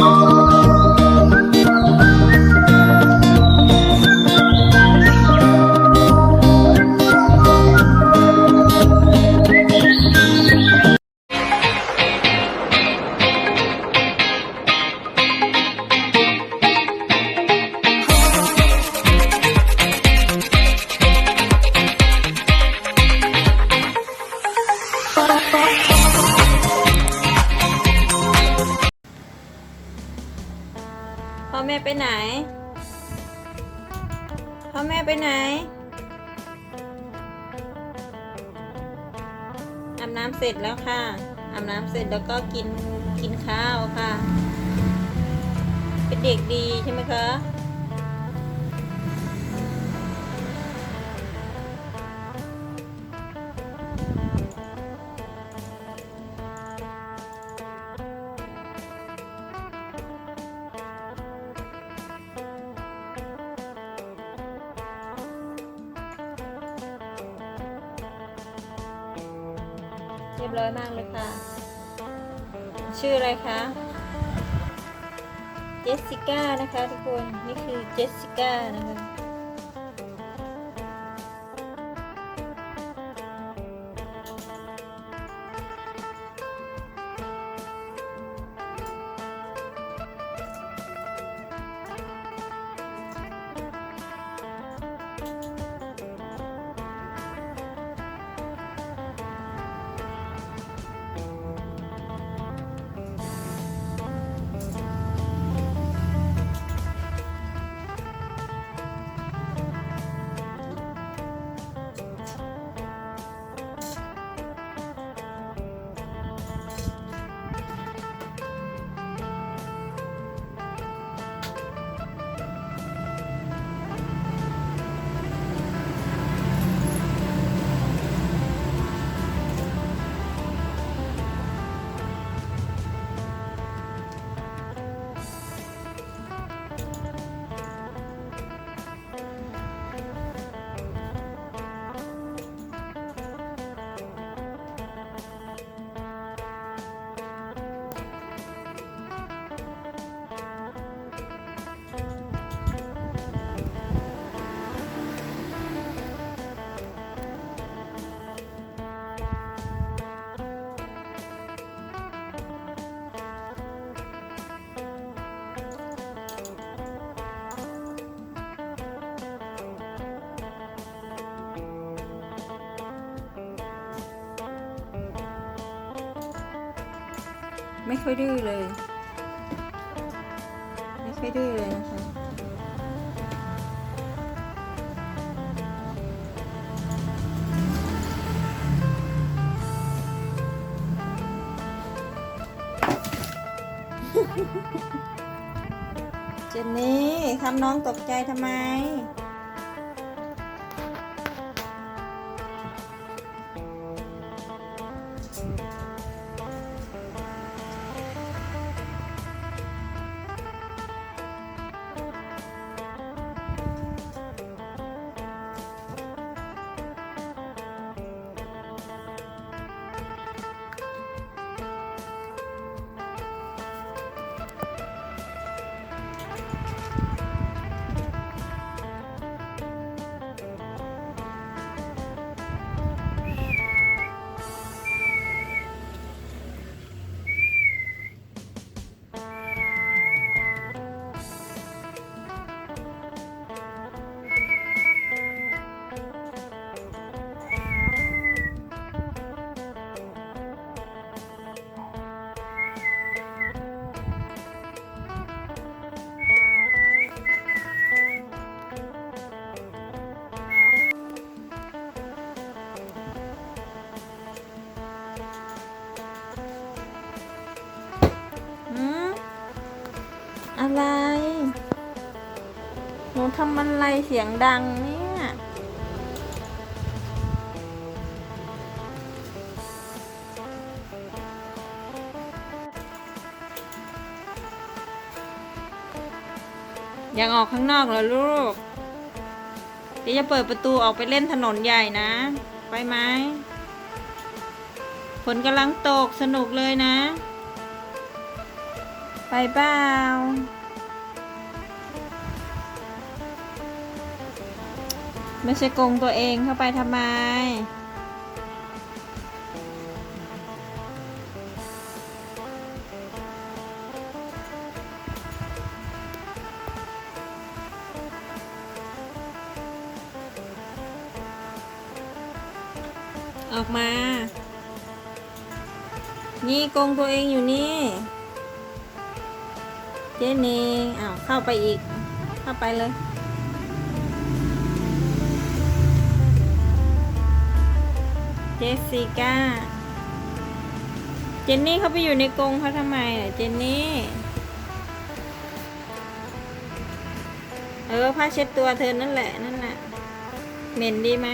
พ่ แม่ไปไหน พ่อแม่ไปไหน อาบน้ำเสร็จแล้วค่ะ อาบน้ำเสร็จแล้วก็กินกินข้าวค่ะ เป็นเด็กดีใช่ไหมคะ คะเจสสิก้านะคะทุกคน นี่คือเจสสิก้านะคะ ค่อยดื้อเลย ไม่ค่อยดื้อเลยนะคะ เจนนี่ทำน้องตกใจทำไม เสียงดังเนี่ย อยากออกข้างนอกเหรอลูก เดี๋ยวจะเปิดประตูออกไปเล่นถนนใหญ่นะ ไปไหมฝนกำลังตกสนุกเลยนะ ไปเปล่า ไม่ใช่โกงตัวเองเข้าไปทำไม ออกมา นี่โกงตัวเองอยู่นี่เจนนี่อ้าวเข้าไปอีก เข้าไปเลย สซิก้า เจนนี่เขาไปอยู่ในกรงเขาทำไมอะเจนนี่ เออผ้าเช็ดตัวเธอนั่นแหละนั่นแหละเหม็นดีไหม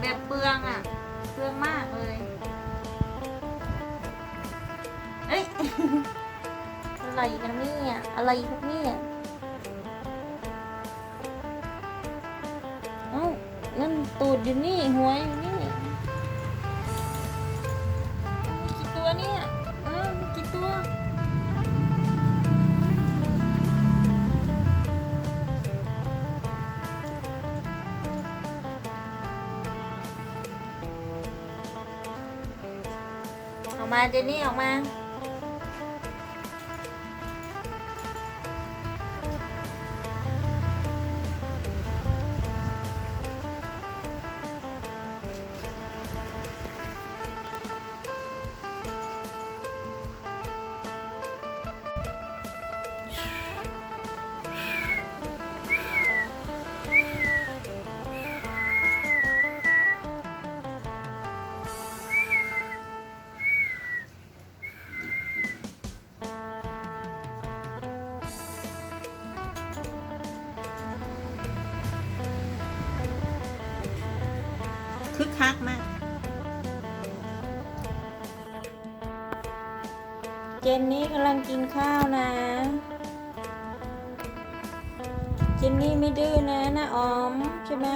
แบบเปลืองอะ เปลืองมากเลย เอ้ย อะไรกันเนี่ยอะไรกันเนี่ยเอ้านั่นตูดอยู่นี่หัวอยู่นี่ ออกมาเจนนี่ออกมา คักมาก เจนนี่กำลังกินข้าวนะ เจนนี่ไม่ดื้อนะนะออมใช่ไหม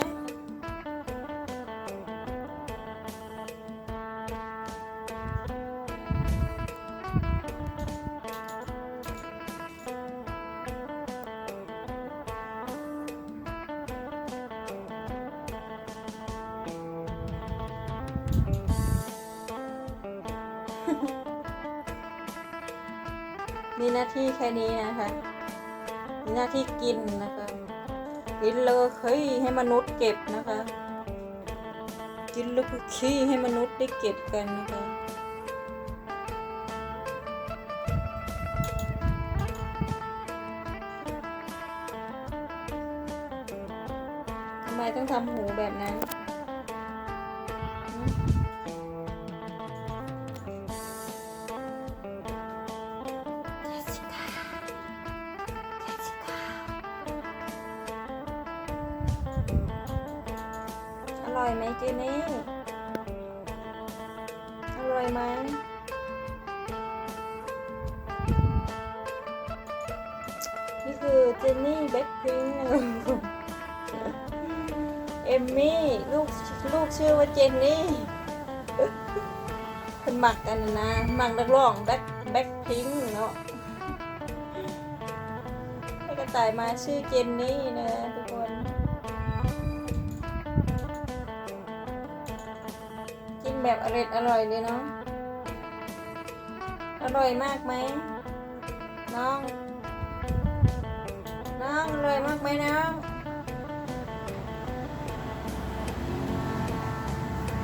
มีหน้าที่แค่นี้นะคะ มีหน้าที่กินนะคะ กินแล้วเฮ้ยให้มนุษย์เก็บนะคะ กินแล้วก็ขี้ให้มนุษย์ได้เก็บกันนะคะ ร่อยไหมเจนี่อร่อยไหมนี่คือเจนนี่แบ็คพิงค์นะเอมมี่ลูกลูกชื่อว่าเจนนี่เป็นหมักกันนะหมักนักร้องแบ็คแบ็คพิงค์เนาะให้กระต่ายมาชื่อเจนนี่นะ แบบอร่อยอร่อยเลยเนาะ อร่อยมากไหมน้อง น้องอร่อยมากไหมน้อง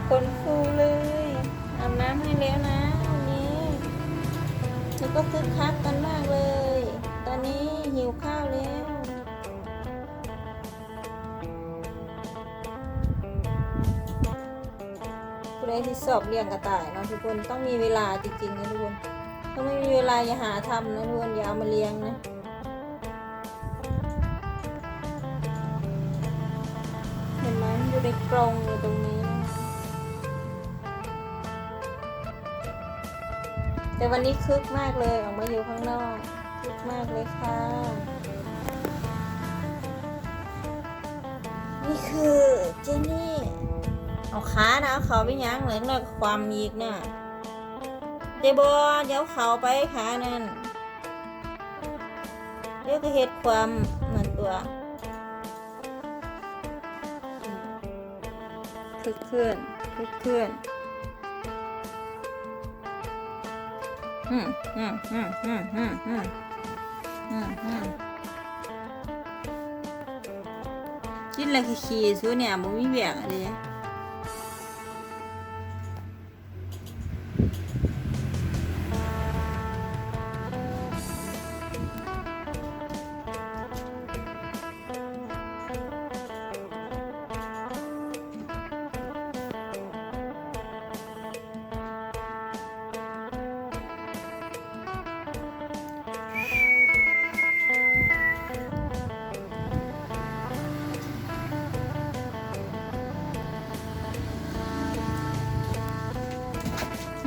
คนฟูเลยอาบน้ำให้แล้วนะวันนี้แล้วก็คึกคักกันมากเลย ตอนนี้หิวข้าวแล้ว ที่สอบเลี้ยงกระต่ายเนาะทุกคนต้องมีเวลาจริงๆนะทุกคนถ้าไม่มีเวลาอย่าหาทำนะทุกคนอย่าเอามาเลี้ยงนะเห็นไหมอยู่ในกรงอยู่ตรงนี้แต่วันนี้คึกมากเลยออกมาอยู่ข้างนอกคึกมากเลยค่ะ นี่คือเจนี่ เอาขานะเขาไปยั้งเลยแล้วความอีกน่ะเดบอเดี๋ยวเขาไปขานั่นเดี๋ยวก็เฮ็ดความนั่นตัวคึกเคลื่อนคึกเคลื่อนอืมอืมอืมอืมอืมอืมอืมอืมกินอะไรขี้ๆซูเนี่ยบ่มีเบียกอะไร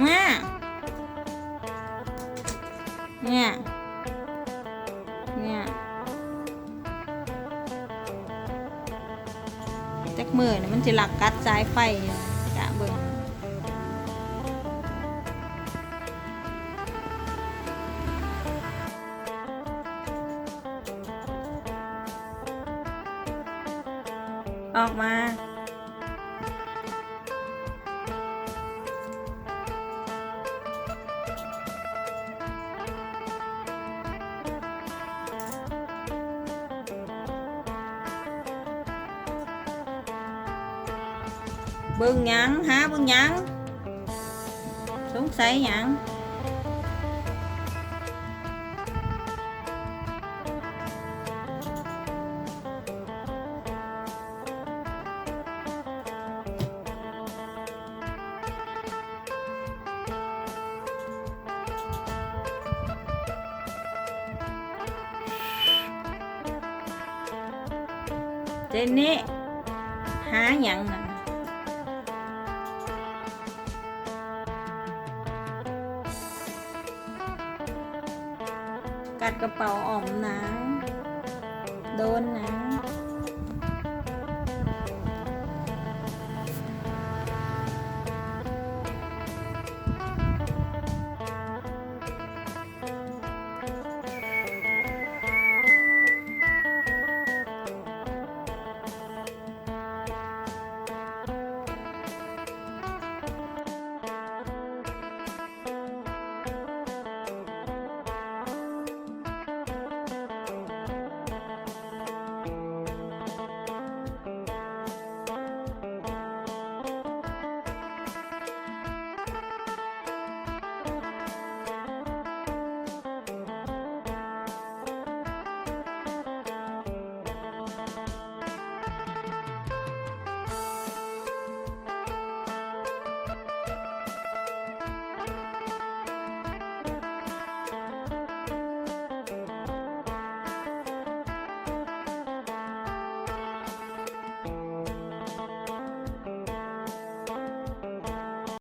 เนี่ยเนี่ยเนี่ยจักมือเนี่ยมันจะหลักกัดสายไฟกะเบิ่งออกมา bưng nhắn há bưng nhắn xuống xây nhắn trên nè há nhận nè. จาหยังน่ะกัดกระเป๋าออมนะ โดนนะ